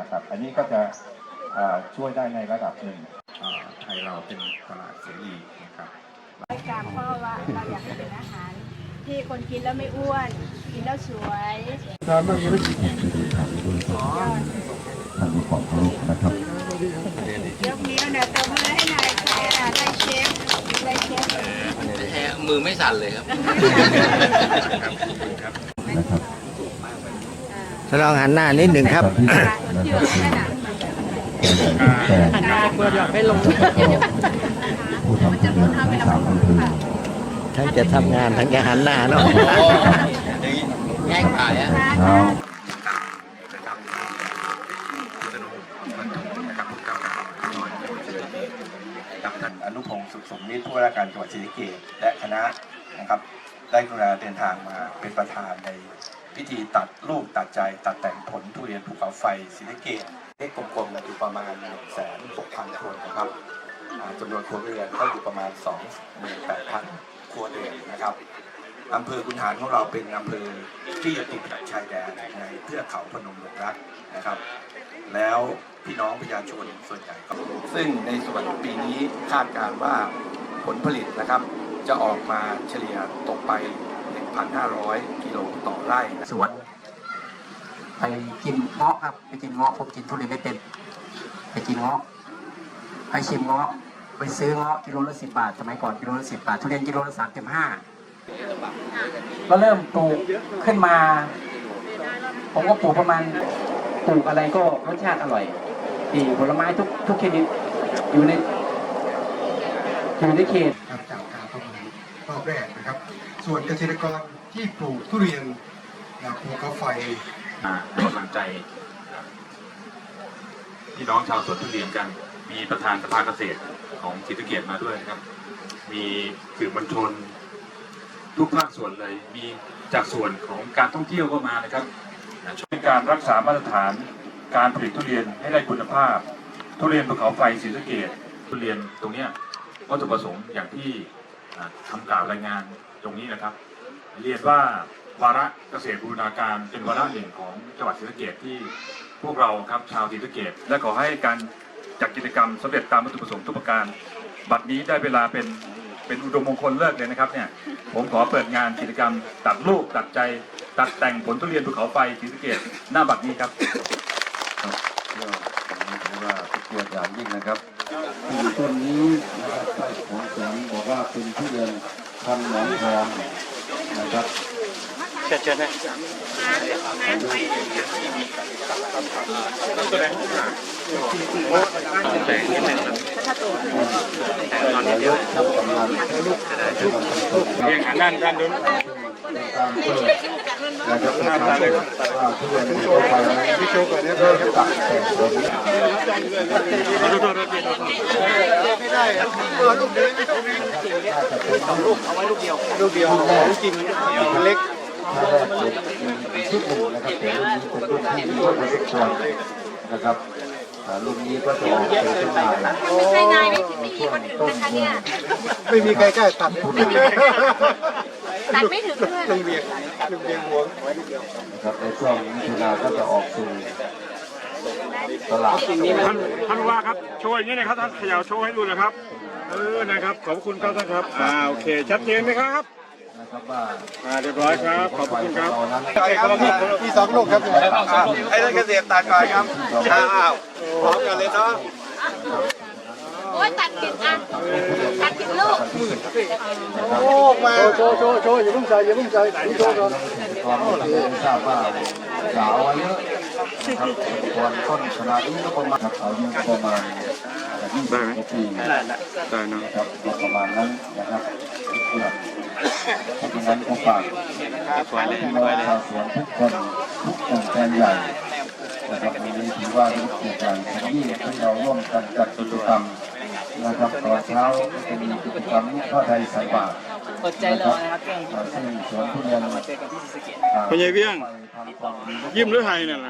นะครับ อันนี้ก็จะอ่าช่วยได้ในระดับหนึ่งอ่าไทยเราเป็นตลาดเสรีนะครับรายการเพราะว่าเราอยากให้เป็นอาหารที่คนกินแล้วไม่อ้วน กินแล้วสวยทางมีความเคารพนะครับยกนิ้วหน่อยตบมือให้หน่อยค่ะได้เชฟได้เชฟแท้มือไม่สั่นเลยครับนะครับ ทดลองหันหน้านิดหนึ่งครับตอนที่นะครับแต่ผู้ทำทุเรียนทั้งสามอำเภอทั้งจะทำงานทั้งจะหันหน้าเนาะแย่ายอะเช้ากับท่าอนุพงศ์สุขสมนิตผู้ว่าราชการจังหวัดศรีสะเกษและคณะนะครับ ได้กรุณาเดินทางมาเป็นประธานใน พิธีตัดลูกตัดใจตัดแต่งผลทุเรียนภูเขาไฟศรีสะเกษเลขกลมๆนะอยู่ประมาณ1 6 0 0 0คนนะครับอ่าจำนวนครัวเรือนก็อยู่ประมาณ 28,000 ครัวเรือนนะครับอำเภอคุนหารของเราเป็นอำเภอที่อยู่ติดกับชายแดนในเทือกเขาพนมดงรักนะครับ แล้วพี่น้องประชาชนส่วนใหญ่ก็ซึ่งในส่วนปีนี้คาดการณ์ว่าผลผลิตนะครับ จะออกมาเฉลี่ยตกไป 1,500 กิโลต่อไร่สวน ไปกินเงาะครับ ไปกินเงาะผมกินทุเรียนไม่เป็น ไปกินเงาะไปชิมเงาะไปซื้อเงาะกิโลละสิบบาทสมัยก่อนกิโลละสิบบาททุเรียนกิโลละสามสิบห้าก็เริ่มปลูกขึ้นมา ผมก็ปลูกประมาณปลูกอะไรก็รสชาติอร่อยดีผลไม้ทุกทุกชนิดอยู่ในอยู่ในเขตค รับจากการประเมินอบแรกนะครับ ส่วนเกษตรกรที่ปลูกทุเรียนนะภูเขาไฟให้กำลังใจพี่น้องชาวสวนทุเรียนกัน มีประธานสภาเกษตรของศรีสะเกดมาด้วยนะครับ มีสื่อมวลชน ทุกภาคส่วนเลย มีจากส่วนของการท่องเที่ยวก็มานะครับ ช่วยการรักษามาตรฐานการผลิตทุเรียนให้ได้คุณภาพ ทุเรียนภูเขาไฟศรีสะเกดทุเรียนตรงเนี้ยวัตถุประสงค์อย่างที่ ทำกล่าวรายงานตรงนี้นะครับ เรียนว่าวาระเกษตรบูรณาการเป็นวาระหนึ่งของจังหวัดศรีสะเกษที่พวกเราครับชาวศรีสะเกษและขอให้การจัดกิจกรรมสำเร็จตามวัตถุประสงค์ทุกประการ บัดนี้ได้เวลาเป็นเป็นอุดมมงคลเลิกเลยนะครับเนี่ยผมขอเปิดงานกิจกรรม ตัดลูกตัดใจตัดแต่งผลทุเรียนภูเขาไฟศรีสะเกษหน้าบัดนี้ครับก็ผมถือว่าเป็นเกียรติอย่างยิ่งนะครับ ต้นนี้นะครับใต้ของสวนบอกว่าเป็นทุเรียนพันหมอนทองนะครับเชิญเชิญนะนายกทำกำลังเรียงหันด้านด้านนู้นตามเพื่อนะครับประชาชนว่าทุเรียนภูเขาไฟนั้นที่โชว์ก่อนเนี่ยเราตัดแต่งผล ลูกเดียวลูกจริงเล็กถ้าแรกเป็นชุดหนึ่งนะครับแต่รุ่นนี้เป็นรุ่นที่เยอะพอสมควรนะครับอ่ารุ่นนี้ก็จะออกเป็นจำหน่ายไม่ใช่นายไม่ถึงไม่มีคนอื่นนะคะเนี่ยไม่มีใครกล้าตัดตัดไม่ถึงเพื่อนลุงเบียงลุงเบียงหัวไว้เดียวนะครับในช่วงมิถุนาก็จะออกสู่ ตลาดท่านท่านว่าครับโชว์อย่างนี้นะครับท่านเขย่าโชว์ให้ดูนะครับเออนะครับขอบคุณครับท่านครับอ่าโอเคชัดเจนไหมครับนะครับว่าอ่าเรียบร้อยครับขอบคุณครับเรานั้นมีสองลูกครับไอ้ท่านเกษตรตัดก่อนครับอ้าวพร้อมกันเลยเนาะโอ้ยตัดผิดอะตัดผิดลูกโอ้มาโชว์โชว์โชว์อย่าเพิ่งใส่อย่าเพิ่งใส่โชว์ก่อนก่อนที่จะทราบว่าสาวอายุนะ ครับก่อนต้นขนาดนี้ก็ประมาณครับอายุประมาณยี่สิบกว่าปีได้นะครับประมาณนั้นนะครับเพื่อเพราะฉะนั้นก็ฝากพี่น้องชาวสวนทุกคนทุกกลุ่มแฟนใหญ่นะครับวันนี้ถือว่าเป็นเกียรติอย่างยิ่งที่เราร่วมกันจัดกิจกรรมนะครับตอนเช้าจะมีกิจกรรมนี้ข้าไทยใส่บาตรอดใจรอนะครับซึ่งสวนทุเรียนพญายเวียง ยิ้มหรือไทยเนี่ยนะ